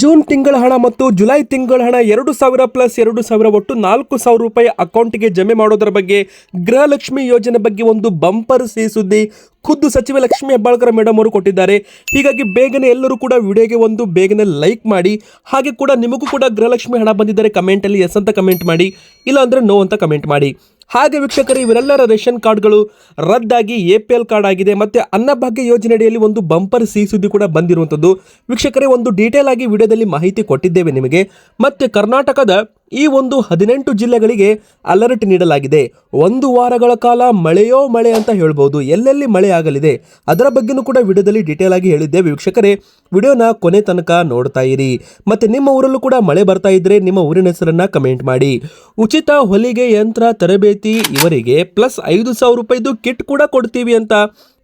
June ತಿಂಗಳ ಹಣ ಮತ್ತು ಜುಲೈ ತಿಂಗಳ ಹಣ ಎರಡು ಸಾವಿರ ಪ್ಲಸ್ ಎರಡು ಸಾವಿರ ಒಟ್ಟು ನಾಲ್ಕು ಸಾವಿರ ರೂಪಾಯಿ ಅಕೌಂಟ್ಗೆ ಜಮೆ ಮಾಡೋದರ ಬಗ್ಗೆ ಗೃಹಲಕ್ಷ್ಮಿ ಯೋಜನೆ ಬಗ್ಗೆ ಒಂದು ಬಂಪರ್ ಸಿಹಿ ಸುದ್ದಿ ಖುದ್ದು ಸಚಿವ ಲಕ್ಷ್ಮಿ ಹೆಬ್ಬಾಳ್ಕರ್ ಮೇಡಮ್ ಅವರು ಕೊಟ್ಟಿದ್ದಾರೆ. ಹೀಗಾಗಿ ಬೇಗನೆ ಎಲ್ಲರೂ ಕೂಡ ವಿಡಿಯೋಗೆ ಒಂದು ಬೇಗನೆ ಲೈಕ್ ಮಾಡಿ, ಹಾಗೆ ಕೂಡ ನಿಮಗೂ ಕೂಡ ಗೃಹಲಕ್ಷ್ಮಿ ಹಣ ಬಂದಿದ್ದಾರೆ ಕಮೆಂಟಲ್ಲಿ ಎಸ್ ಅಂತ ಕಮೆಂಟ್ ಮಾಡಿ, ಇಲ್ಲ ಅಂದರೆ ನೋ ಅಂತ ಕಮೆಂಟ್ ಮಾಡಿ. ಹಾಗೆ ವೀಕ್ಷಕರು, ಇವರೆಲ್ಲರ ರೇಷನ್ ಕಾರ್ಡ್ಗಳು ರದ್ದಾಗಿ ಎ ಪಿ ಎಲ್ ಕಾರ್ಡ್ ಆಗಿದೆ. ಮತ್ತೆ ಅನ್ನಭಾಗ್ಯ ಯೋಜನೆಯಡಿಯಲ್ಲಿ ಒಂದು ಬಂಪರ್ ಸಿ ಸುದ್ದಿ ಕೂಡ ಬಂದಿರುವಂಥದ್ದು. ವೀಕ್ಷಕರೇ, ಒಂದು ಡೀಟೇಲ್ ಆಗಿ ವಿಡಿಯೋದಲ್ಲಿ ಮಾಹಿತಿ ಕೊಟ್ಟಿದ್ದೇವೆ ನಿಮಗೆ. ಮತ್ತೆ ಕರ್ನಾಟಕದ ಈ ಒಂದು ಹದಿನೆಂಟು ಜಿಲ್ಲೆಗಳಿಗೆ ಅಲರ್ಟ್ ನೀಡಲಾಗಿದೆ. ಒಂದು ವಾರಗಳ ಕಾಲ ಮಳೆಯೋ ಮಳೆ ಅಂತ ಹೇಳ್ಬೋದು. ಎಲ್ಲೆಲ್ಲಿ ಮಳೆ ಆಗಲಿದೆ? ಅದರ ಬಗ್ಗೆನೂ ಕೂಡ ವಿಡಿಯೋದಲ್ಲಿ ಡೀಟೇಲ್ ಆಗಿ ಹೇಳಿದ್ದೇವೆ. ವೀಕ್ಷಕರೇ, ವಿಡಿಯೋನ ಕೊನೆ ತನಕ ನೋಡ್ತಾ ಇರಿ. ಮತ್ತೆ ನಿಮ್ಮ ಊರಲ್ಲೂ ಕೂಡ ಮಳೆ ಬರ್ತಾ ಇದ್ರೆ ನಿಮ್ಮ ಊರಿನ ಹೆಸರನ್ನ ಕಮೆಂಟ್ ಮಾಡಿ. ಉಚಿತ ಹೊಲಿಗೆ ಯಂತ್ರ ತರಬೇತಿ ಇವರಿಗೆ ಪ್ಲಸ್ ಐದು ಸಾವಿರ ರೂಪಾಯಿದು ಕಿಟ್ ಕೂಡ ಕೊಡ್ತೀವಿ ಅಂತ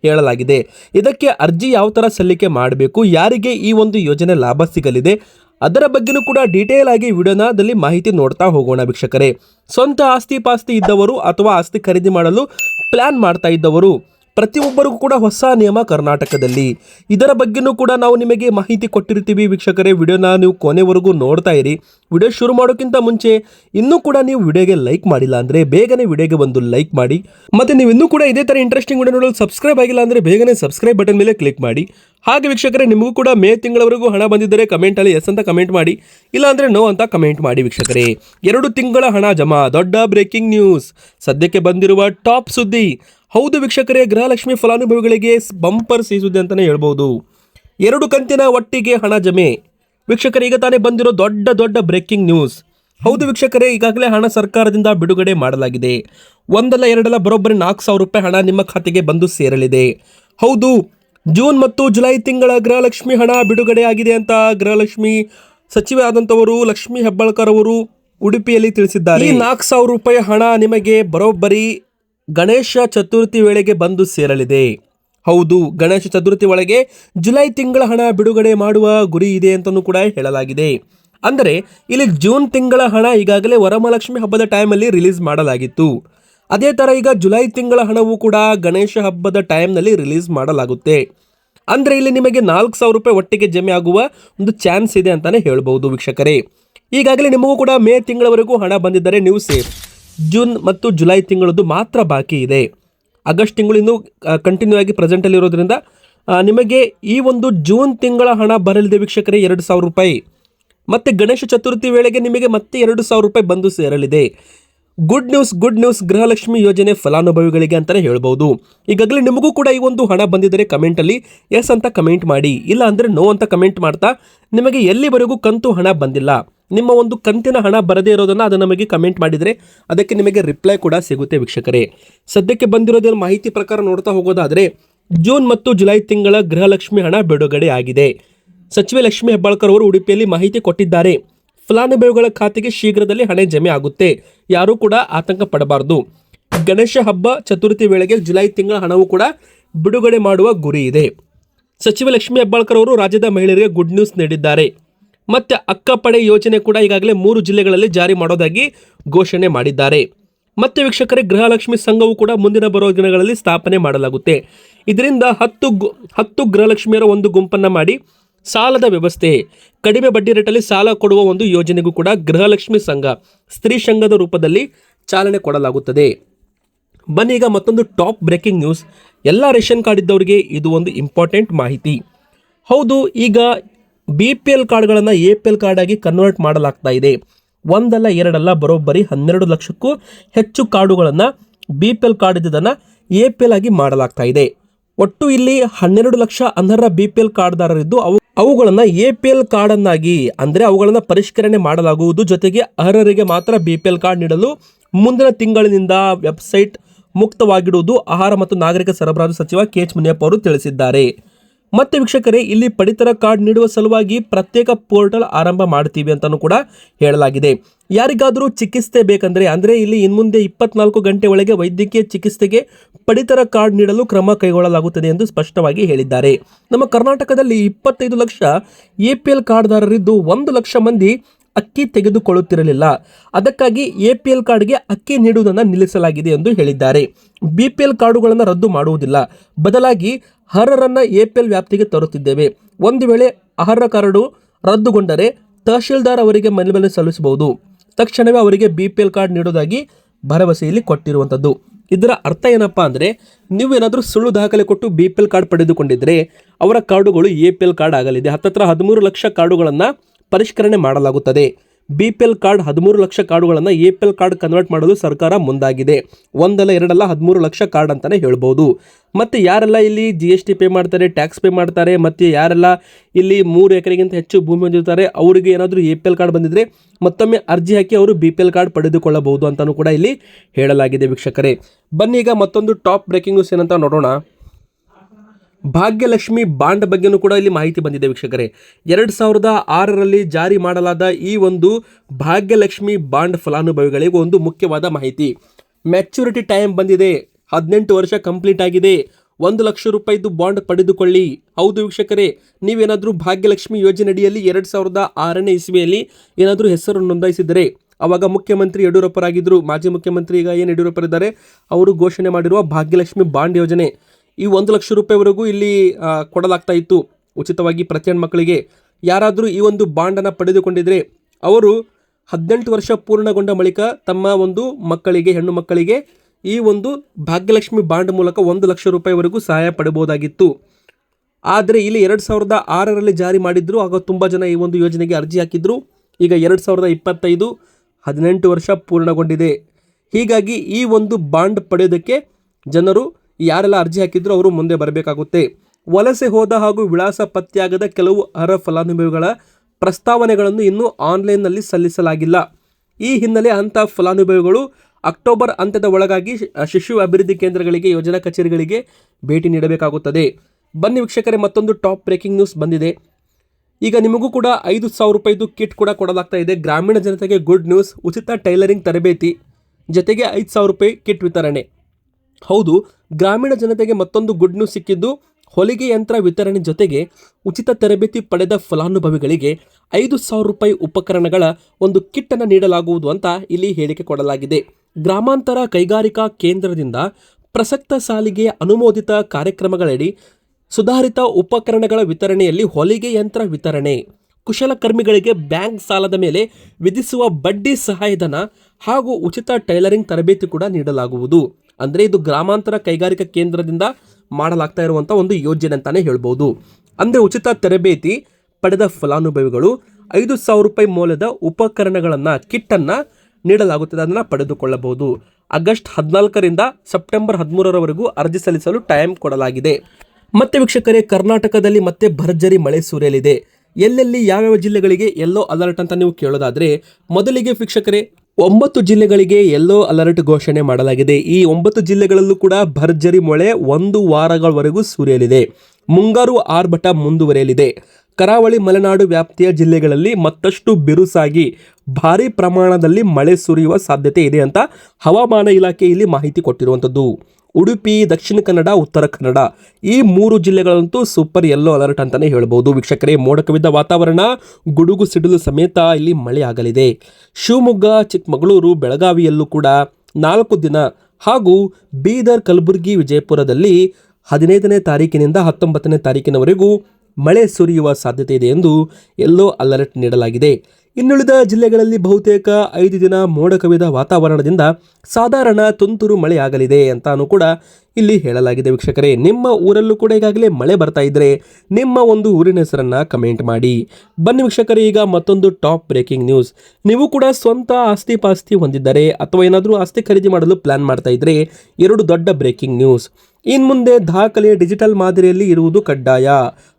ಹೇಳಲಾಗಿದೆ. ಇದಕ್ಕೆ ಅರ್ಜಿ ಯಾವ ಥರ ಸಲ್ಲಿಕೆ ಮಾಡಬೇಕು? ಯಾರಿಗೆ ಈ ಒಂದು ಯೋಜನೆ ಲಾಭ ಸಿಗಲಿದೆ? ಅದರ ಬಗ್ಗೆನೂ ಕೂಡ ಡೀಟೇಲ್ ಆಗಿ ವಿಡಿಯೋನಾದಲ್ಲಿ ಮಾಹಿತಿ ನೋಡ್ತಾ ಹೋಗೋಣ ವೀಕ್ಷಕರೇ. ಸ್ವಂತ ಆಸ್ತಿ ಪಾಸ್ತಿ ಇದ್ದವರು ಅಥವಾ ಆಸ್ತಿ ಖರೀದಿ ಮಾಡಲು ಪ್ಲಾನ್ ಮಾಡ್ತಾ ಇದ್ದವರು. ಪ್ರತಿಯೊಬ್ಬರಿಗೂ ಕೂಡ ಹೊಸ ನಿಯಮ ಕರ್ನಾಟಕದಲ್ಲಿ. ಇದರ ಬಗ್ಗೆನೂ ಕೂಡ ನಾವು ನಿಮಗೆ ಮಾಹಿತಿ ಕೊಟ್ಟಿರ್ತೀವಿ ವೀಕ್ಷಕರೇ. ವಿಡಿಯೋನ ನೀವು ಕೊನೆವರೆಗೂ ನೋಡ್ತಾ ಇರಿ. ವಿಡಿಯೋ ಶುರು ಮಾಡೋಕ್ಕಿಂತ ಮುಂಚೆ ಇನ್ನೂ ಕೂಡ ನೀವು ವಿಡಿಯೋಗೆ ಲೈಕ್ ಮಾಡಿಲ್ಲ ಅಂದರೆ ಬೇಗನೆ ವಿಡಿಯೋಗೆ ಒಂದು ಲೈಕ್ ಮಾಡಿ. ಮತ್ತೆ ನೀವು ಇನ್ನೂ ಕೂಡ ಇದೇ ಥರ ಇಂಟ್ರೆಸ್ಟಿಂಗ್ ವಿಡಿಯೋ ನೋಡಲು ಸಬ್ಸ್ಕ್ರೈಬ್ ಆಗಿಲ್ಲ ಅಂದರೆ ಬೇಗನೆ ಸಬ್ಸ್ಕ್ರೈಬ್ ಬಟನ್ ಮೇಲೆ ಕ್ಲಿಕ್ ಮಾಡಿ. ಹಾಗೆ ವೀಕ್ಷಕರೇ, ನಿಮಗೂ ಕೂಡ ಮೇ ತಿಂಗಳವರೆಗೂ ಹಣ ಬಂದಿದ್ದರೆ ಕಮೆಂಟಲ್ಲಿ ಎಸ್ ಅಂತ ಕಮೆಂಟ್ ಮಾಡಿ. ಇಲ್ಲ ಅಂದರೆ ನೋ ಅಂತ ಕಮೆಂಟ್ ಮಾಡಿ ವೀಕ್ಷಕರೇ. ಎರಡು ತಿಂಗಳ ಹಣ ಜಮಾ. ದೊಡ್ಡ ಬ್ರೇಕಿಂಗ್ ನ್ಯೂಸ್ ಸದ್ಯಕ್ಕೆ ಬಂದಿರುವ ಟಾಪ್ ಸುದ್ದಿ. ಹೌದು ವೀಕ್ಷಕರೇ, ಗೃಹಲಕ್ಷ್ಮಿ ಫಲಾನುಭವಿಗಳಿಗೆ ಬಂಪರ್ ಸಿಹಿ ಸುದ್ದಿ ಅಂತಲೇ ಹೇಳ್ಬೋದು. ಎರಡು ಕಂತಿನ ಒಟ್ಟಿಗೆ ಹಣ ಜಮೆ. ವೀಕ್ಷಕರೇ, ಈಗ ತಾನೇ ಬಂದಿರೋ ದೊಡ್ಡ ದೊಡ್ಡ ಬ್ರೇಕಿಂಗ್ ನ್ಯೂಸ್ ಹೌದು ವೀಕ್ಷಕರೇ, ಈಗಾಗಲೇ ಹಣ ಸರ್ಕಾರದಿಂದ ಬಿಡುಗಡೆ ಮಾಡಲಾಗಿದೆ. ಒಂದಲ್ಲ ಎರಡಲ್ಲ ಬರೋಬ್ಬರಿ ನಾಲ್ಕು ಸಾವಿರ ರೂಪಾಯಿ ಹಣ ನಿಮ್ಮ ಖಾತೆಗೆ ಬಂದು ಸೇರಲಿದೆ. ಹೌದು, ಜೂನ್ ಮತ್ತು ಜುಲೈ ತಿಂಗಳ ಗೃಹಲಕ್ಷ್ಮಿ ಹಣ ಬಿಡುಗಡೆ ಆಗಿದೆ ಅಂತ ಗೃಹಲಕ್ಷ್ಮಿ ಸಚಿವೆ ಆದಂತವರು ಲಕ್ಷ್ಮಿ ಹೆಬ್ಬಾಳ್ಕರ್ ಅವರು ಉಡುಪಿಯಲ್ಲಿ ತಿಳಿಸಿದ್ದಾರೆ. ಈ ನಾಲ್ಕು ಸಾವಿರ ರೂಪಾಯಿ ಹಣ ನಿಮಗೆ ಬರೋಬ್ಬರಿ ಗಣೇಶ ಚತುರ್ಥಿ ವೇಳೆಗೆ ಬಂದು ಸೇರಲಿದೆ. ಹೌದು, ಗಣೇಶ ಚತುರ್ಥಿ ಒಳಗೆ ಜುಲೈ ತಿಂಗಳ ಹಣ ಬಿಡುಗಡೆ ಮಾಡುವ ಗುರಿ ಇದೆ ಅಂತಲೂ ಕೂಡ ಹೇಳಲಾಗಿದೆ. ಅಂದರೆ, ಇಲ್ಲಿ ಜೂನ್ ತಿಂಗಳ ಹಣ ಈಗಾಗಲೇ ವರಮಹಾಲಕ್ಷ್ಮಿ ಹಬ್ಬದ ಟೈಮಲ್ಲಿ ರಿಲೀಸ್ ಮಾಡಲಾಗಿತ್ತು. ಅದೇ ಥರ ಈಗ ಜುಲೈ ತಿಂಗಳ ಹಣವೂ ಕೂಡ ಗಣೇಶ ಹಬ್ಬದ ಟೈಮ್ನಲ್ಲಿ ರಿಲೀಸ್ ಮಾಡಲಾಗುತ್ತೆ. ಅಂದರೆ, ಇಲ್ಲಿ ನಿಮಗೆ ನಾಲ್ಕು ಸಾವಿರ ರೂಪಾಯಿ ಒಟ್ಟಿಗೆ ಜಮೆ ಆಗುವ ಒಂದು ಚಾನ್ಸ್ ಇದೆ ಅಂತಲೇ ಹೇಳ್ಬೋದು ವೀಕ್ಷಕರೇ. ಈಗಾಗಲೇ ನಿಮಗೂ ಕೂಡ ಮೇ ತಿಂಗಳವರೆಗೂ ಹಣ ಬಂದಿದ್ದರೆ ನೀವು ಸೇಫ್. ಜೂನ್ ಮತ್ತು ಜುಲೈ ತಿಂಗಳದ್ದು ಮಾತ್ರ ಬಾಕಿ ಇದೆ. ಆಗಸ್ಟ್ ತಿಂಗಳು ಇನ್ನೂ ಕಂಟಿನ್ಯೂ ಆಗಿ ಪ್ರೆಸೆಂಟಲ್ಲಿ ಇರೋದ್ರಿಂದ ನಿಮಗೆ ಈ ಒಂದು ಜೂನ್ ತಿಂಗಳ ಹಣ ಬರಲಿದೆ ವೀಕ್ಷಕರೇ, ಎರಡು ಸಾವಿರ ರೂಪಾಯಿ. ಮತ್ತು ಗಣೇಶ ಚತುರ್ಥಿ ವೇಳೆಗೆ ನಿಮಗೆ ಮತ್ತೆ ಎರಡು ಸಾವಿರ ರೂಪಾಯಿ ಬಂದು ಸೇರಲಿದೆ. Good news good news Gruhalakshmi ಯೋಜನೆ ಫಲಾನುಭವಿಗಳಿಗೆ ಅಂತಲೇ ಹೇಳ್ಬೋದು. ಈಗಾಗಲೇ ನಿಮಗೂ ಕೂಡ ಈ ಒಂದು ಹಣ ಬಂದಿದ್ದರೆ ಕಮೆಂಟಲ್ಲಿ ಎಸ್ ಅಂತ ಕಮೆಂಟ್ ಮಾಡಿ, ಇಲ್ಲ ಅಂದರೆ ನೋ ಅಂತ ಕಮೆಂಟ್ ಮಾಡ್ತಾ, ನಿಮಗೆ ಎಲ್ಲಿವರೆಗೂ ಕಂತು ಹಣ ಬಂದಿಲ್ಲ. ನಿಮ್ಮ ಒಂದು ಕಂತಿನ ಹಣ ಬರದೇ ಇರೋದನ್ನು ಅದು ನಮಗೆ ಕಮೆಂಟ್ ಮಾಡಿದರೆ ಅದಕ್ಕೆ ನಿಮಗೆ ರಿಪ್ಲೈ ಕೂಡ ಸಿಗುತ್ತೆ ವೀಕ್ಷಕರೇ. ಸದ್ಯಕ್ಕೆ ಬಂದಿರೋದ್ರ ಮಾಹಿತಿ ಪ್ರಕಾರ ನೋಡ್ತಾ ಹೋಗೋದಾದರೆ ಜೂನ್ ಮತ್ತು ಜುಲೈ ತಿಂಗಳ ಗೃಹಲಕ್ಷ್ಮಿ ಹಣ ಬಿಡುಗಡೆ ಆಗಿದೆ. ಸಚಿವೆ ಲಕ್ಷ್ಮಿ ಹೆಬ್ಬಾಳ್ಕರ್ ಅವರು ಉಡುಪಿಯಲ್ಲಿ ಮಾಹಿತಿ ಕೊಟ್ಟಿದ್ದಾರೆ. ಫಲಾನುಭವಿಗಳ ಖಾತೆಗೆ ಶೀಘ್ರದಲ್ಲಿ ಹಣ ಜಮೆ ಆಗುತ್ತೆ. ಯಾರೂ ಕೂಡ ಆತಂಕ ಪಡಬಾರದು. ಗಣೇಶ ಹಬ್ಬ ಚತುರ್ಥಿ ವೇಳೆಗೆ ಜುಲೈ ತಿಂಗಳ ಹಣವು ಕೂಡ ಬಿಡುಗಡೆ ಮಾಡುವ ಗುರಿ ಇದೆ. ಸಚಿವ ಲಕ್ಷ್ಮಿ ಹೆಬ್ಬಾಳ್ಕರ್ ಅವರು ರಾಜ್ಯದ ಮಹಿಳೆಯರಿಗೆ ಗುಡ್ ನ್ಯೂಸ್ ನೀಡಿದ್ದಾರೆ. ಮತ್ತೆ ಅಕ್ಕಪಡೆ ಯೋಜನೆ ಕೂಡ ಈಗಾಗಲೇ ಮೂರು ಜಿಲ್ಲೆಗಳಲ್ಲಿ ಜಾರಿ ಮಾಡೋದಾಗಿ ಘೋಷಣೆ ಮಾಡಿದ್ದಾರೆ. ಮತ್ತೆ ವೀಕ್ಷಕರೇ, ಗೃಹಲಕ್ಷ್ಮಿ ಸಂಘವು ಕೂಡ ಮುಂದಿನ ಬರುವ ದಿನಗಳಲ್ಲಿ ಸ್ಥಾಪನೆ ಮಾಡಲಾಗುತ್ತೆ. ಇದರಿಂದ ಹತ್ತು ಗು, ಹತ್ತು ಗೃಹಲಕ್ಷ್ಮಿಯರ ಒಂದು ಗುಂಪನ್ನು ಮಾಡಿ ಸಾಲದ ವ್ಯವಸ್ಥೆ, ಕಡಿಮೆ ಬಡ್ಡಿ ರೇಟಲ್ಲಿ ಸಾಲ ಕೊಡುವ ಒಂದು ಯೋಜನೆಗೂ ಕೂಡ ಗೃಹಲಕ್ಷ್ಮಿ ಸಂಘ, ಸ್ತ್ರೀ ಸಂಘದ ರೂಪದಲ್ಲಿ ಚಾಲನೆ ಕೊಡಲಾಗುತ್ತದೆ. ಬನ್ನಿ, ಈಗ ಮತ್ತೊಂದು ಟಾಪ್ ಬ್ರೇಕಿಂಗ್ ನ್ಯೂಸ್. ಎಲ್ಲ ರೇಷನ್ ಕಾರ್ಡ್ ಇದ್ದವರಿಗೆ ಇದು ಒಂದು ಇಂಪಾರ್ಟೆಂಟ್ ಮಾಹಿತಿ. ಹೌದು, ಈಗ ಬಿ ಪಿ ಎಲ್ ಕಾರ್ಡ್ಗಳನ್ನು ಎ ಪಿ ಎಲ್ ಕಾರ್ಡ್ ಆಗಿ ಕನ್ವರ್ಟ್ ಮಾಡಲಾಗ್ತಾ ಇದೆ. ಒಂದಲ್ಲ ಎರಡಲ್ಲ ಬರೋಬ್ಬರಿ ಹನ್ನೆರಡು ಲಕ್ಷಕ್ಕೂ ಹೆಚ್ಚು ಕಾರ್ಡುಗಳನ್ನು ಬಿ ಪಿ ಎಲ್ ಕಾರ್ಡ್ ಇದ್ದದನ್ನು ಎ ಪಿ ಎಲ್ ಆಗಿ ಮಾಡಲಾಗ್ತಾ ಇದೆ. ಒಟ್ಟು ಇಲ್ಲಿ ಹನ್ನೆರಡು ಲಕ್ಷ ಅನರ್ಹ ಬಿ ಪಿ ಎಲ್ ಕಾರ್ಡ್ದಾರರಿದ್ದು ಅವು ಅವುಗಳನ್ನು ಎ ಪಿ ಎಲ್ ಕಾರ್ಡನ್ನಾಗಿ ಅಂದರೆ ಅವುಗಳನ್ನು ಪರಿಷ್ಕರಣೆ ಮಾಡಲಾಗುವುದು. ಜೊತೆಗೆ ಅರ್ಹರಿಗೆ ಮಾತ್ರ ಬಿ ಪಿ ಎಲ್ ಕಾರ್ಡ್ ನೀಡಲು ಮುಂದಿನ ತಿಂಗಳಿನಿಂದ ವೆಬ್ಸೈಟ್ ಮುಕ್ತವಾಗಿಡುವುದು. ಆಹಾರ ಮತ್ತು ನಾಗರಿಕ ಸರಬರಾಜು ಸಚಿವ ಕೆ ಎಚ್ ಮುನಿಯಪ್ಪ ಅವರು ತಿಳಿಸಿದ್ದಾರೆ. ಮತ್ತೆ ವೀಕ್ಷಕರೇ, ಇಲ್ಲಿ ಪಡಿತರ ಕಾರ್ಡ್ ನೀಡುವ ಸಲುವಾಗಿ ಪ್ರತ್ಯೇಕ ಪೋರ್ಟಲ್ ಆರಂಭ ಮಾಡ್ತೀವಿ ಅಂತಲೂ ಕೂಡ ಹೇಳಲಾಗಿದೆ. ಯಾರಿಗಾದರೂ ಚಿಕಿತ್ಸೆ ಬೇಕಂದರೆ, ಅಂದರೆ ಇಲ್ಲಿ ಇನ್ಮುಂದೆ ಇಪ್ಪತ್ನಾಲ್ಕು ಗಂಟೆ ಒಳಗೆ ವೈದ್ಯಕೀಯ ಚಿಕಿತ್ಸೆಗೆ ಪಡಿತರ ಕಾರ್ಡ್ ನೀಡಲು ಕ್ರಮ ಕೈಗೊಳ್ಳಲಾಗುತ್ತದೆ ಎಂದು ಸ್ಪಷ್ಟವಾಗಿ ಹೇಳಿದ್ದಾರೆ. ನಮ್ಮ ಕರ್ನಾಟಕದಲ್ಲಿ ಇಪ್ಪತ್ತೈದು ಲಕ್ಷ ಎ ಪಿ ಎಲ್ ಕಾರ್ಡ್ದಾರರಿದ್ದು ಒಂದು ಲಕ್ಷ ಮಂದಿ ಅಕ್ಕಿ ತೆಗೆದುಕೊಳ್ಳುತ್ತಿರಲಿಲ್ಲ. ಅದಕ್ಕಾಗಿ ಎ ಪಿ ಎಲ್ ಕಾರ್ಡ್ಗೆ ಅಕ್ಕಿ ನೀಡುವುದನ್ನು ನಿಲ್ಲಿಸಲಾಗಿದೆ ಎಂದು ಹೇಳಿದ್ದಾರೆ. ಬಿ ಪಿ ಎಲ್ ಕಾರ್ಡುಗಳನ್ನು ರದ್ದು ಮಾಡುವುದಿಲ್ಲ. ಬದಲಾಗಿ ಅರ್ಹರನ್ನ ಎ ಪಿ ಎಲ್ ವ್ಯಾಪ್ತಿಗೆ ತರುತ್ತಿದ್ದೇವೆ. ಒಂದು ವೇಳೆ ಅರ್ಹ ಕಾರ್ಡು ರದ್ದುಗೊಂಡರೆ ತಹಶೀಲ್ದಾರ್ ಅವರಿಗೆ ಮೇಲ್ಮನವಿ ಸಲ್ಲಿಸಬಹುದು. ತಕ್ಷಣವೇ ಅವರಿಗೆ ಬಿ ಪಿ ಎಲ್ ಕಾರ್ಡ್ ನೀಡೋದಾಗಿ ಭರವಸೆಯಲ್ಲಿ ಕೊಟ್ಟಿರುವಂಥದ್ದು. ಇದರ ಅರ್ಥ ಏನಪ್ಪಾ ಅಂದರೆ, ನೀವೇನಾದರೂ ಸುಳ್ಳು ದಾಖಲೆ ಕೊಟ್ಟು ಬಿ ಪಿ ಎಲ್ ಕಾರ್ಡ್ ಪಡೆದುಕೊಂಡಿದ್ದರೆ ಅವರ ಕಾರ್ಡುಗಳು ಎ ಪಿ ಎಲ್ ಕಾರ್ಡ್ ಆಗಲಿದೆ. ಹತ್ತತ್ರ ಹದಿಮೂರು ಲಕ್ಷ ಕಾರ್ಡುಗಳನ್ನು ಪರಿಷ್ಕರಣೆ ಮಾಡಲಾಗುತ್ತದೆ. ಬಿ ಪಿ ಎಲ್ ಕಾರ್ಡ್ ಹದಿಮೂರು ಲಕ್ಷ ಕಾರ್ಡುಗಳನ್ನು A P L card convert ಮಾಡಲು ಸರ್ಕಾರ ಮುಂದಾಗಿದೆ. ಒಂದಲ್ಲ ಎರಡಲ್ಲ ಹದಿಮೂರು ಲಕ್ಷ ಕಾರ್ಡ್ ಅಂತಲೇ ಹೇಳ್ಬೋದು. ಮತ್ತು ಯಾರೆಲ್ಲ ಇಲ್ಲಿ ಜಿ ಎಸ್ ಟಿ ಪೇ ಮಾಡ್ತಾರೆ ಟ್ಯಾಕ್ಸ್ ಪೇ ಮಾಡ್ತಾರೆ, ಮತ್ತು ಯಾರೆಲ್ಲ ಇಲ್ಲಿ ಮೂರು ಎಕರೆಗಿಂತ ಹೆಚ್ಚು ಭೂಮಿ ಹೊಂದಿರ್ತಾರೆ, ಅವರಿಗೆ ಏನಾದರೂ ಎ ಪಿ ಎಲ್ ಕಾರ್ಡ್ ಬಂದಿದ್ರೆ ಮತ್ತೊಮ್ಮೆ ಅರ್ಜಿ ಹಾಕಿ ಅವರು ಬಿ ಪಿ ಎಲ್ ಕಾರ್ಡ್ ಪಡೆದುಕೊಳ್ಳಬಹುದು ಅಂತಲೂ ಕೂಡ ಇಲ್ಲಿ ಹೇಳಲಾಗಿದೆ ವೀಕ್ಷಕರೇ. ಬನ್ನಿ ಈಗ ಮತ್ತೊಂದು ಟಾಪ್ ಬ್ರೇಕಿಂಗ್ ನ್ಯೂಸ್ ಏನಂತ ನೋಡೋಣ. ಭಾಗ್ಯಲಕ್ಷ್ಮಿ ಬಾಂಡ್ ಬಗ್ಗೆನೂ ಕೂಡ ಇಲ್ಲಿ ಮಾಹಿತಿ ಬಂದಿದೆ ವೀಕ್ಷಕರೇ. ಎರಡು ಸಾವಿರದ ಆರರಲ್ಲಿ ಜಾರಿ ಮಾಡಲಾದ ಈ ಒಂದು ಭಾಗ್ಯಲಕ್ಷ್ಮಿ ಬಾಂಡ್ ಫಲಾನುಭವಿಗಳಿಗೆ ಒಂದು ಮುಖ್ಯವಾದ ಮಾಹಿತಿ. ಮೆಚ್ಯೂರಿಟಿ ಟೈಮ್ ಬಂದಿದೆ, ಹದಿನೆಂಟು ವರ್ಷ ಕಂಪ್ಲೀಟ್ ಆಗಿದೆ, ಒಂದು ಲಕ್ಷ ರೂಪಾಯಿದು ಬಾಂಡ್ ಪಡೆದುಕೊಳ್ಳಿ. ಹೌದು ವೀಕ್ಷಕರೇ, ನೀವೇನಾದರೂ ಭಾಗ್ಯಲಕ್ಷ್ಮಿ ಯೋಜನೆಯಡಿಯಲ್ಲಿ ಎರಡು ಸಾವಿರದ ಆರನೇ ಇಸ್ವಿಯಲ್ಲಿ ಏನಾದರೂ ಹೆಸರು ನೋಂದಾಯಿಸಿದರೆ, ಅವಾಗ ಮುಖ್ಯಮಂತ್ರಿ ಯಡಿಯೂರಪ್ಪರಾಗಿದ್ದರು ಮಾಜಿ ಮುಖ್ಯಮಂತ್ರಿ ಈಗ ಏನು ಯಡಿಯೂರಪ್ಪರಿದ್ದಾರೆ, ಅವರು ಘೋಷಣೆ ಮಾಡಿರುವ ಭಾಗ್ಯಲಕ್ಷ್ಮಿ ಬಾಂಡ್ ಯೋಜನೆ. ಈ ಒಂದು ಲಕ್ಷ ರೂಪಾಯಿವರೆಗೂ ಇಲ್ಲಿ ಕೊಡಲಾಗ್ತಾ ಇತ್ತು. ಉಚಿತವಾಗಿ ಪ್ರತಿ ಮಕ್ಕಳಿಗೆ ಯಾರಾದರೂ ಈ ಒಂದು ಬಾಂಡನ್ನು ಪಡೆದುಕೊಂಡಿದ್ರೆ ಅವರು ಹದಿನೆಂಟು ವರ್ಷ ಪೂರ್ಣಗೊಂಡ ಬಳಿಕ ತಮ್ಮ ಒಂದು ಮಕ್ಕಳಿಗೆ, ಹೆಣ್ಣು ಮಕ್ಕಳಿಗೆ ಈ ಒಂದು ಭಾಗ್ಯಲಕ್ಷ್ಮಿ ಬಾಂಡ್ ಮೂಲಕ ಒಂದು ಲಕ್ಷ ರೂಪಾಯಿವರೆಗೂ ಸಹಾಯ ಪಡೆಯಬಹುದಾಗಿತ್ತು ಆದರೆ ಇಲ್ಲಿ ಎರಡು ಸಾವಿರದ ಆರರಲ್ಲಿ ಜಾರಿ ಮಾಡಿದ್ರು. ಆಗ ತುಂಬ ಜನ ಈ ಒಂದು ಯೋಜನೆಗೆ ಅರ್ಜಿ ಹಾಕಿದ್ರು. ಈಗ ಎರಡು ಸಾವಿರದ ಇಪ್ಪತ್ತೈದು ಹದಿನೆಂಟು ವರ್ಷ ಪೂರ್ಣಗೊಂಡಿದೆ. ಹೀಗಾಗಿ ಈ ಒಂದು ಬಾಂಡ್ ಪಡೆಯೋದಕ್ಕೆ ಜನರು ಯಾರೆಲ್ಲ ಅರ್ಜಿ ಹಾಕಿದ್ರು ಅವರು ಮುಂದೆ ಬರಬೇಕಾಗುತ್ತೆ. ವಲಸೆ ಹೋದ ಹಾಗೂ ವಿಳಾಸ ಪತ್ತೆಯಾಗದ ಕೆಲವು ಅರ್ಹ ಫಲಾನುಭವಿಗಳ ಪ್ರಸ್ತಾವನೆಗಳನ್ನು ಇನ್ನೂ ಆನ್ಲೈನ್ನಲ್ಲಿ ಸಲ್ಲಿಸಲಾಗಿಲ್ಲ. ಈ ಹಿನ್ನೆಲೆ ಅಂಥ ಫಲಾನುಭವಿಗಳು ಅಕ್ಟೋಬರ್ ಅಂತ್ಯದ ಒಳಗಾಗಿ ಶಿಶು ಅಭಿವೃದ್ಧಿ ಕೇಂದ್ರಗಳಿಗೆ, ಯೋಜನಾ ಕಚೇರಿಗಳಿಗೆ ಭೇಟಿ ನೀಡಬೇಕಾಗುತ್ತದೆ. ಬನ್ನಿ ವೀಕ್ಷಕರೇ, ಮತ್ತೊಂದು ಟಾಪ್ ಬ್ರೇಕಿಂಗ್ ನ್ಯೂಸ್ ಬಂದಿದೆ. ಈಗ ನಿಮಗೂ ಕೂಡ ಐದು ಸಾವಿರ ರೂಪಾಯಿದು ಕಿಟ್ ಕೂಡ ಕೊಡಲಾಗ್ತಾ ಇದೆ. ಗ್ರಾಮೀಣ ಜನತೆಗೆ ಗುಡ್ ನ್ಯೂಸ್, ಉಚಿತ ಟೈಲರಿಂಗ್ ತರಬೇತಿ, ಜೊತೆಗೆ ಐದು ಸಾವಿರ ರೂಪಾಯಿ ಕಿಟ್ ವಿತರಣೆ. ಹೌದು ಗ್ರಾಮೀಣ ಜನತೆಗೆ ಮತ್ತೊಂದು ಗುಡ್ ನ್ಯೂಸ್ ಸಿಕ್ಕಿದ್ದು, ಹೊಲಿಗೆ ಯಂತ್ರ ವಿತರಣೆ ಜೊತೆಗೆ ಉಚಿತ ತರಬೇತಿ ಪಡೆದ ಫಲಾನುಭವಿಗಳಿಗೆ ಐದು ಸಾವಿರ ರೂಪಾಯಿ ಉಪಕರಣಗಳ ಒಂದು ಕಿಟ್ ಅನ್ನು ನೀಡಲಾಗುವುದು ಅಂತ ಇಲ್ಲಿ ಹೇಳಿಕೆ ಕೊಡಲಾಗಿದೆ. ಗ್ರಾಮಾಂತರ ಕೈಗಾರಿಕಾ ಕೇಂದ್ರದಿಂದ ಪ್ರಸಕ್ತ ಸಾಲಿಗೆ ಅನುಮೋದಿತ ಕಾರ್ಯಕ್ರಮಗಳಡಿ ಸುಧಾರಿತ ಉಪಕರಣಗಳ ವಿತರಣೆಯಲ್ಲಿ ಹೊಲಿಗೆ ಯಂತ್ರ ವಿತರಣೆ. ಕುಶಲಕರ್ಮಿಗಳಿಗೆ ಬ್ಯಾಂಕ್ ಸಾಲದ ಮೇಲೆ ವಿಧಿಸುವ ಬಡ್ಡಿ ಸಹಾಯಧನ ಹಾಗೂ ಉಚಿತ ಟೈಲರಿಂಗ್ ತರಬೇತಿ ಕೂಡ ನೀಡಲಾಗುವುದು. ಅಂದರೆ ಇದು ಗ್ರಾಮಾಂತರ ಕೈಗಾರಿಕಾ ಕೇಂದ್ರದಿಂದ ಮಾಡಲಾಗ್ತಾ ಇರುವಂಥ ಒಂದು ಯೋಜನೆ ಅಂತಾನೆ ಹೇಳ್ಬೋದು. ಅಂದರೆ ಉಚಿತ ತರಬೇತಿ ಪಡೆದ ಫಲಾನುಭವಿಗಳು ಐದು ಸಾವಿರ ರೂಪಾಯಿ ಮೌಲ್ಯದ ಉಪಕರಣಗಳನ್ನು, ಕಿಟ್ಟನ್ನು ನೀಡಲಾಗುತ್ತದೆ. ಅದನ್ನು ಪಡೆದುಕೊಳ್ಳಬಹುದು. ಆಗಸ್ಟ್ ಹದಿನಾಲ್ಕರಿಂದ ಸೆಪ್ಟೆಂಬರ್ ಹದಿಮೂರರವರೆಗೂ ಅರ್ಜಿ ಸಲ್ಲಿಸಲು ಟೈಮ್ ಕೊಡಲಾಗಿದೆ. ಮತ್ತೆ ವೀಕ್ಷಕರೇ, ಕರ್ನಾಟಕದಲ್ಲಿ ಮತ್ತೆ ಭರ್ಜರಿ ಮಳೆ ಸುರಿಯಲಿದೆ. ಎಲ್ಲೆಲ್ಲಿ ಯಾವ್ಯಾವ ಜಿಲ್ಲೆಗಳಿಗೆ ಎಲ್ಲೋ ಅಲರ್ಟ್ ಅಂತ ನೀವು ಕೇಳೋದಾದ್ರೆ, ಮೊದಲಿಗೆ ವೀಕ್ಷಕರೇ ಒಂಬತ್ತು ಜಿಲ್ಲೆಗಳಿಗೆ ಯೆಲ್ಲೋ ಅಲರ್ಟ್ ಘೋಷಣೆ ಮಾಡಲಾಗಿದೆ. ಈ ಒಂಬತ್ತು ಜಿಲ್ಲೆಗಳಲ್ಲೂ ಕೂಡ ಭರ್ಜರಿ ಮಳೆ ಒಂದು ವಾರಗಳವರೆಗೂ ಸುರಿಯಲಿದೆ. ಮುಂಗಾರು ಆರ್ಭಟ ಮುಂದುವರಿಯಲಿದೆ. ಕರಾವಳಿ ಮಲೆನಾಡು ವ್ಯಾಪ್ತಿಯ ಜಿಲ್ಲೆಗಳಲ್ಲಿ ಮತ್ತಷ್ಟು ಬಿರುಸಾಗಿ ಭಾರಿ ಪ್ರಮಾಣದಲ್ಲಿ ಮಳೆ ಸುರಿಯುವ ಸಾಧ್ಯತೆ ಇದೆ ಅಂತ ಹವಾಮಾನ ಇಲಾಖೆ ಇಲ್ಲಿ ಮಾಹಿತಿ ಕೊಟ್ಟಿರುವಂಥದ್ದು ಉಡುಪಿ, ದಕ್ಷಿಣ ಕನ್ನಡ, ಉತ್ತರ ಕನ್ನಡ ಈ ಮೂರು ಜಿಲ್ಲೆಗಳಂತೂ ಸೂಪರ್ ಯೆಲ್ಲೋ ಅಲರ್ಟ್ ಅಂತಾನೆ ಹೇಳ್ಬೋದು. ವೀಕ್ಷಕರೇ ಮೋಡ ಕವಿದ ವಾತಾವರಣ, ಗುಡುಗು ಸಿಡಿಲು ಸಮೇತ ಇಲ್ಲಿ ಮಳೆ ಆಗಲಿದೆ. ಶಿವಮೊಗ್ಗ, ಚಿಕ್ಕಮಗಳೂರು, ಬೆಳಗಾವಿಯಲ್ಲೂ ಕೂಡ ನಾಲ್ಕು ದಿನ ಹಾಗೂ ಬೀದರ್, ಕಲಬುರಗಿ, ವಿಜಯಪುರದಲ್ಲಿ ಹದಿನೈದನೇ ತಾರೀಕಿನಿಂದ ಹತ್ತೊಂಬತ್ತನೇ ತಾರೀಕಿನವರೆಗೂ ಮಳೆ ಸುರಿಯುವ ಸಾಧ್ಯತೆ ಇದೆ ಎಂದು ಎಲ್ಲೋ ಅಲರ್ಟ್ ನೀಡಲಾಗಿದೆ. ಇನ್ನುಳಿದ ಜಿಲ್ಲೆಗಳಲ್ಲಿ ಬಹುತೇಕ ಐದು ದಿನ ಮೋಡ ಕವಿದ ವಾತಾವರಣದಿಂದ ಸಾಧಾರಣ ತುಂತುರು ಮಳೆ ಆಗಲಿದೆ ಅಂತಾನು ಕೂಡ ಇಲ್ಲಿ ಹೇಳಲಾಗಿದೆ ವೀಕ್ಷಕರೇ. ನಿಮ್ಮ ಊರಲ್ಲೂ ಕೂಡ ಈಗಾಗಲೇ ಮಳೆ ಬರ್ತಾ ಇದ್ರೆ ನಿಮ್ಮ ಒಂದು ಊರಿನ ಹೆಸರನ್ನ ಕಮೆಂಟ್ ಮಾಡಿ. ಬನ್ನಿ ವೀಕ್ಷಕರೇ, ಈಗ ಮತ್ತೊಂದು ಟಾಪ್ ಬ್ರೇಕಿಂಗ್ ನ್ಯೂಸ್. ನೀವು ಕೂಡ ಸ್ವಂತ ಆಸ್ತಿ ಪಾಸ್ತಿ ಹೊಂದಿದ್ದರೆ ಅಥವಾ ಏನಾದರೂ ಆಸ್ತಿ ಖರೀದಿ ಮಾಡಲು ಪ್ಲಾನ್ ಮಾಡ್ತಾ ಇದ್ದರೆ ಎರಡು ದೊಡ್ಡ ಬ್ರೇಕಿಂಗ್ ನ್ಯೂಸ್. ಇನ್ ಮುಂದೆ ದಾಖಲೆ ಡಿಜಿಟಲ್ ಮಾದರಿಯಲ್ಲಿ ಇರುವುದು ಕಡ್ಡಾಯ.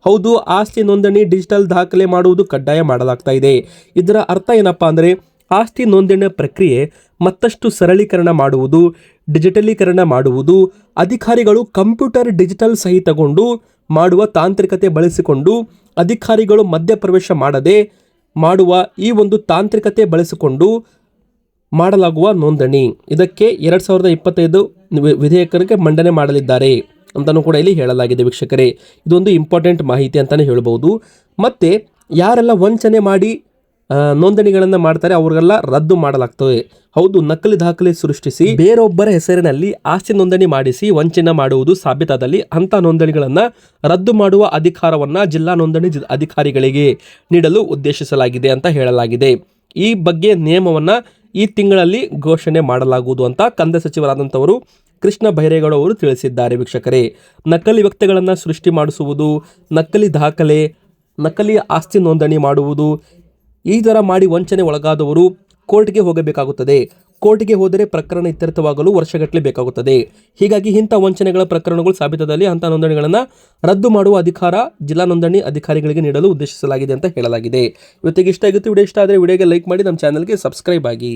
ಹೌದು, ಆಸ್ತಿ ನೋಂದಣಿ ಡಿಜಿಟಲ್ ದಾಖಲೆ ಮಾಡುವುದು ಕಡ್ಡಾಯ ಮಾಡಲಾಗ್ತಾ ಇದೆ. ಇದರ ಅರ್ಥ ಏನಪ್ಪಾ ಅಂದರೆ ಆಸ್ತಿ ನೋಂದಣಿ ಪ್ರಕ್ರಿಯೆ ಮತ್ತಷ್ಟು ಸರಳೀಕರಣ ಮಾಡುವುದು, ಡಿಜಿಟಲೀಕರಣ ಮಾಡುವುದು, ಅಧಿಕಾರಿಗಳು ಕಂಪ್ಯೂಟರ್ ಡಿಜಿಟಲ್ ಸಹಿತಗೊಂಡು ಮಾಡುವ ತಾಂತ್ರಿಕತೆ ಬಳಸಿಕೊಂಡು ಅಧಿಕಾರಿಗಳು ಮಧ್ಯಪ್ರವೇಶ ಮಾಡದೆ ಮಾಡುವ ಈ ಒಂದು ತಾಂತ್ರಿಕತೆ ಬಳಸಿಕೊಂಡು ಮಾಡಲಾಗುವ ನೋಂದಣಿ. ಇದಕ್ಕೆ ಎರಡು ಸಾವಿರದ ಇಪ್ಪತ್ತೈದು ವಿ- ವಿಧೇಯಕರಿಗೆ ಮಂಡನೆ ಮಾಡಲಿದ್ದಾರೆ ಅಂತಲೂ ಕೂಡ ಇಲ್ಲಿ ಹೇಳಲಾಗಿದೆ ವೀಕ್ಷಕರೇ. ಇದೊಂದು ಇಂಪಾರ್ಟೆಂಟ್ ಮಾಹಿತಿ ಅಂತಲೇ ಹೇಳ್ಬೋದು ಮತ್ತು ಯಾರೆಲ್ಲ ವಂಚನೆ ಮಾಡಿ ನೋಂದಣಿಗಳನ್ನು ಮಾಡ್ತಾರೆ, ಅವ್ರಿಗೆಲ್ಲ ರದ್ದು ಮಾಡಲಾಗ್ತವೆ ಹೌದು, ನಕಲಿ ದಾಖಲೆ ಸೃಷ್ಟಿಸಿ ಬೇರೊಬ್ಬರ ಹೆಸರಿನಲ್ಲಿ ಆಸ್ತಿ ನೋಂದಣಿ ಮಾಡಿಸಿ ವಂಚನೆ ಮಾಡುವುದು ಸಾಬೀತಾದಲ್ಲಿ ಅಂತ ನೋಂದಣಿಗಳನ್ನು ರದ್ದು ಮಾಡುವ ಅಧಿಕಾರವನ್ನ ಜಿಲ್ಲಾ ನೋಂದಣಿ ಅಧಿಕಾರಿಗಳಿಗೆ ನೀಡಲು ಉದ್ದೇಶಿಸಲಾಗಿದೆ ಅಂತ ಹೇಳಲಾಗಿದೆ. ಈ ಬಗ್ಗೆ ನಿಯಮವನ್ನ ಈ ತಿಂಗಳಲ್ಲಿ ಘೋಷಣೆ ಮಾಡಲಾಗುವುದು ಅಂತ ಕಂದ ಸಚಿವರಾದಂಥವರು ಕೃಷ್ಣ ಬೈರೇಗೌಡ ಅವರು ತಿಳಿಸಿದ್ದಾರೆ ವೀಕ್ಷಕರೇ. ನಕಲಿ ವ್ಯಕ್ತಿಗಳನ್ನು ಸೃಷ್ಟಿ ಮಾಡಿಸುವುದು, ನಕಲಿ ದಾಖಲೆ, ನಕಲಿ ಆಸ್ತಿ ನೋಂದಣಿ ಮಾಡುವುದು ಈ ಥರ ಮಾಡಿ ವಂಚನೆ ಒಳಗಾದವರು ಕೋರ್ಟ್ಗೆ ಹೋಗಬೇಕಾಗುತ್ತದೆ. ಕೋರ್ಟ್ಗೆ ಹೋದರೆ ಪ್ರಕರಣ ಇತ್ಯರ್ಥವಾಗಲು ವರ್ಷಗಟ್ಟಲೆ ಬೇಕಾಗುತ್ತದೆ. ಹೀಗಾಗಿ ಇಂಥ ವಂಚನೆಗಳ ಪ್ರಕರಣಗಳು ಸಾಬೀತಾದಲ್ಲಿ ಅಂಥ ನೋಂದಣಿಗಳನ್ನು ರದ್ದು ಮಾಡುವ ಅಧಿಕಾರ ಜಿಲ್ಲಾ ನೋಂದಣಿ ಅಧಿಕಾರಿಗಳಿಗೆ ನೀಡಲು ಉದ್ದೇಶಿಸಲಾಗಿದೆ ಅಂತ ಹೇಳಲಾಗಿದೆ. ಇವತ್ತಿಗೆ ಇಷ್ಟ ಆಗಿತ್ತು. ವಿಡಿಯೋ ಇಷ್ಟ ಆದರೆ ವಿಡಿಯೋಗೆ ಲೈಕ್ ಮಾಡಿ ನಮ್ಮ ಚಾನಲ್ಗೆ ಸಬ್ಸ್ಕ್ರೈಬ್ ಆಗಿ.